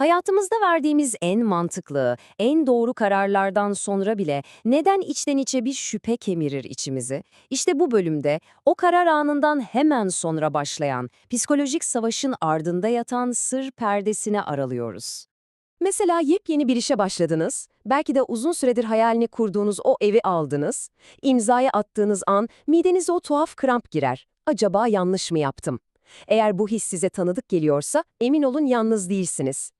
Hayatımızda verdiğimiz en mantıklı, en doğru kararlardan sonra bile neden içten içe bir şüphe kemirir içimizi? İşte bu bölümde o karar anından hemen sonra başlayan, psikolojik savaşın ardında yatan sır perdesini aralıyoruz. Mesela yepyeni bir işe başladınız, belki de uzun süredir hayalini kurduğunuz o evi aldınız, imzaya attığınız an midenize o tuhaf kramp girer. Acaba yanlış mı yaptım? Eğer bu his size tanıdık geliyorsa emin olun yalnız değilsiniz.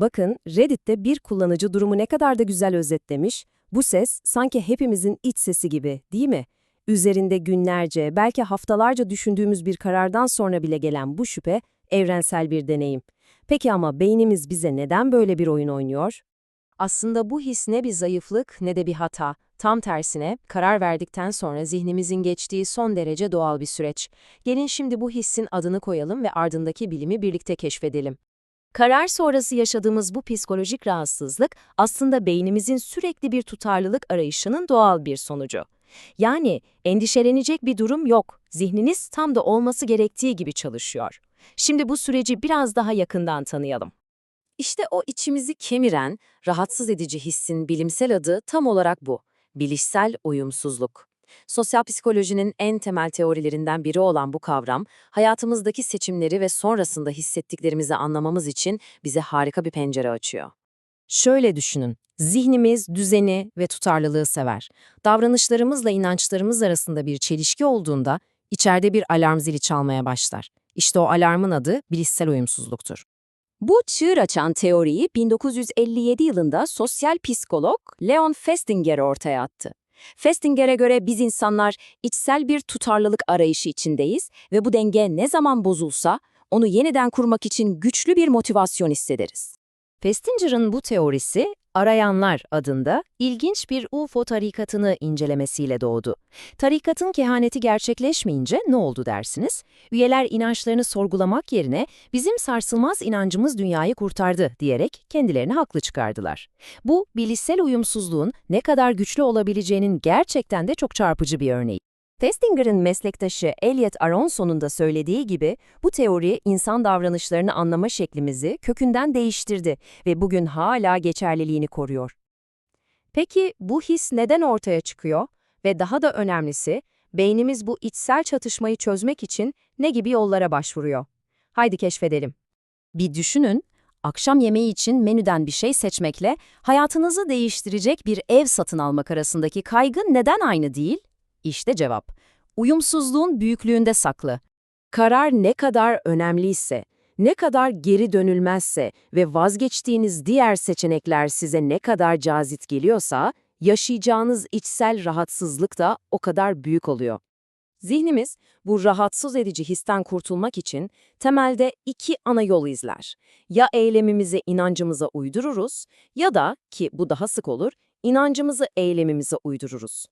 Bakın Reddit'te bir kullanıcı durumu ne kadar da güzel özetlemiş. Bu ses sanki hepimizin iç sesi gibi, değil mi? Üzerinde günlerce, belki haftalarca düşündüğümüz bir karardan sonra bile gelen bu şüphe evrensel bir deneyim. Peki ama beynimiz bize neden böyle bir oyun oynuyor? Aslında bu his ne bir zayıflık ne de bir hata. Tam tersine karar verdikten sonra zihnimizin geçtiği son derece doğal bir süreç. Gelin şimdi bu hissin adını koyalım ve ardındaki bilimi birlikte keşfedelim. Karar sonrası yaşadığımız bu psikolojik rahatsızlık aslında beynimizin sürekli bir tutarlılık arayışının doğal bir sonucu. Yani endişelenecek bir durum yok. Zihniniz tam da olması gerektiği gibi çalışıyor. Şimdi bu süreci biraz daha yakından tanıyalım. İşte o içimizi kemiren, rahatsız edici hissin bilimsel adı tam olarak bu. Bilişsel uyumsuzluk. Sosyal psikolojinin en temel teorilerinden biri olan bu kavram, hayatımızdaki seçimleri ve sonrasında hissettiklerimizi anlamamız için bize harika bir pencere açıyor. Şöyle düşünün, zihnimiz düzeni ve tutarlılığı sever. Davranışlarımızla inançlarımız arasında bir çelişki olduğunda içeride bir alarm zili çalmaya başlar. İşte o alarmın adı bilişsel uyumsuzluktur. Bu çığır açan teoriyi 1957 yılında sosyal psikolog Leon Festinger ortaya attı. Festinger'e göre biz insanlar içsel bir tutarlılık arayışı içindeyiz ve bu denge ne zaman bozulsa onu yeniden kurmak için güçlü bir motivasyon hissederiz. Festinger'ın bu teorisi Arayanlar adında ilginç bir UFO tarikatını incelemesiyle doğdu. Tarikatın kehaneti gerçekleşmeyince ne oldu dersiniz? Üyeler inançlarını sorgulamak yerine bizim sarsılmaz inancımız dünyayı kurtardı diyerek kendilerini haklı çıkardılar. Bu bilişsel uyumsuzluğun ne kadar güçlü olabileceğinin gerçekten de çok çarpıcı bir örneği. Festinger'ın meslektaşı Elliot Aronson'un da söylediği gibi bu teori insan davranışlarını anlama şeklimizi kökünden değiştirdi ve bugün hala geçerliliğini koruyor. Peki bu his neden ortaya çıkıyor ve daha da önemlisi beynimiz bu içsel çatışmayı çözmek için ne gibi yollara başvuruyor? Haydi keşfedelim. Bir düşünün, akşam yemeği için menüden bir şey seçmekle hayatınızı değiştirecek bir ev satın almak arasındaki kaygı neden aynı değil? İşte cevap. Uyumsuzluğun büyüklüğünde saklı. Karar ne kadar önemliyse, ne kadar geri dönülmezse ve vazgeçtiğiniz diğer seçenekler size ne kadar cazip geliyorsa, yaşayacağınız içsel rahatsızlık da o kadar büyük oluyor. Zihnimiz bu rahatsız edici histen kurtulmak için temelde iki ana yol izler. Ya eylemimizi inancımıza uydururuz ya da ki bu daha sık olur, inancımızı eylemimize uydururuz.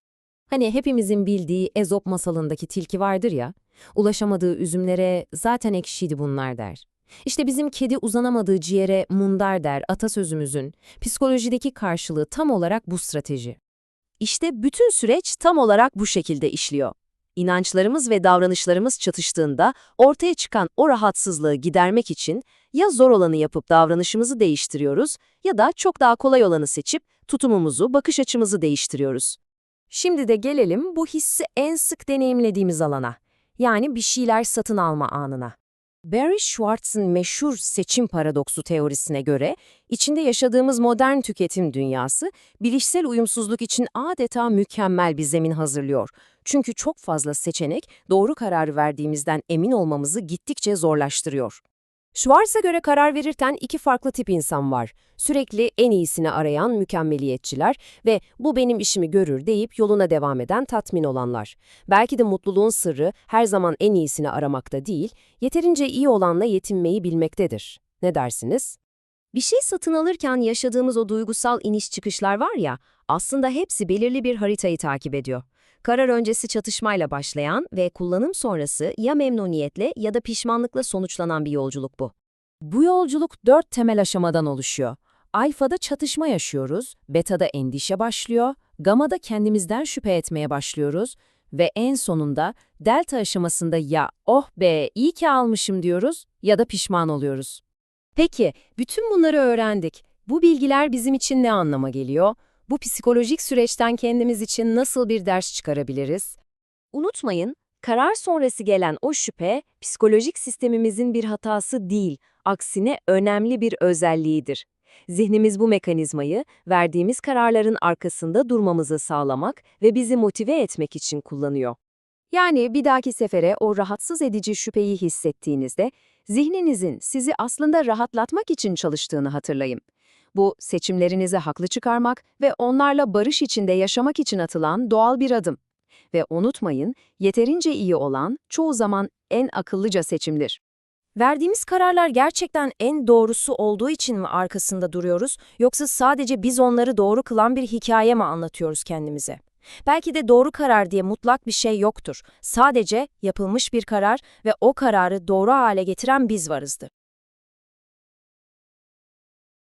Hani hepimizin bildiği Ezop masalındaki tilki vardır ya, ulaşamadığı üzümlere zaten ekşiydi bunlar der. İşte bizim kedi uzanamadığı ciğere mundar der atasözümüzün psikolojideki karşılığı tam olarak bu strateji. İşte bütün süreç tam olarak bu şekilde işliyor. İnançlarımız ve davranışlarımız çatıştığında ortaya çıkan o rahatsızlığı gidermek için ya zor olanı yapıp davranışımızı değiştiriyoruz ya da çok daha kolay olanı seçip tutumumuzu, bakış açımızı değiştiriyoruz. Şimdi de gelelim bu hissi en sık deneyimlediğimiz alana. Yani bir şeyler satın alma anına. Barry Schwartz'ın meşhur seçim paradoksu teorisine göre, içinde yaşadığımız modern tüketim dünyası, bilişsel uyumsuzluk için adeta mükemmel bir zemin hazırlıyor. Çünkü çok fazla seçenek, doğru karar verdiğimizden emin olmamızı gittikçe zorlaştırıyor. Schwartz'a göre karar verirken iki farklı tip insan var. Sürekli en iyisini arayan mükemmeliyetçiler ve bu benim işimi görür deyip yoluna devam eden tatmin olanlar. Belki de mutluluğun sırrı her zaman en iyisini aramakta değil, yeterince iyi olanla yetinmeyi bilmektedir. Ne dersiniz? Bir şey satın alırken yaşadığımız o duygusal iniş çıkışlar var ya, aslında hepsi belirli bir haritayı takip ediyor. Karar öncesi çatışmayla başlayan ve kullanım sonrası ya memnuniyetle ya da pişmanlıkla sonuçlanan bir yolculuk bu. Bu yolculuk dört temel aşamadan oluşuyor. Alfa'da çatışma yaşıyoruz, beta'da endişe başlıyor, gama'da kendimizden şüphe etmeye başlıyoruz ve en sonunda delta aşamasında ya oh be iyi ki almışım diyoruz ya da pişman oluyoruz. Peki, bütün bunları öğrendik. Bu bilgiler bizim için ne anlama geliyor? Bu psikolojik süreçten kendimiz için nasıl bir ders çıkarabiliriz? Unutmayın, karar sonrası gelen o şüphe, psikolojik sistemimizin bir hatası değil, aksine önemli bir özelliğidir. Zihnimiz bu mekanizmayı, verdiğimiz kararların arkasında durmamızı sağlamak ve bizi motive etmek için kullanıyor. Yani bir dahaki sefere o rahatsız edici şüpheyi hissettiğinizde, zihninizin sizi aslında rahatlatmak için çalıştığını hatırlayın. Bu, seçimlerinizi haklı çıkarmak ve onlarla barış içinde yaşamak için atılan doğal bir adım. Ve unutmayın, yeterince iyi olan çoğu zaman en akıllıca seçimdir. Verdiğimiz kararlar gerçekten en doğrusu olduğu için mi arkasında duruyoruz, yoksa sadece biz onları doğru kılan bir hikaye mi anlatıyoruz kendimize? Belki de doğru karar diye mutlak bir şey yoktur. Sadece yapılmış bir karar ve o kararı doğru hale getiren biz varızdır.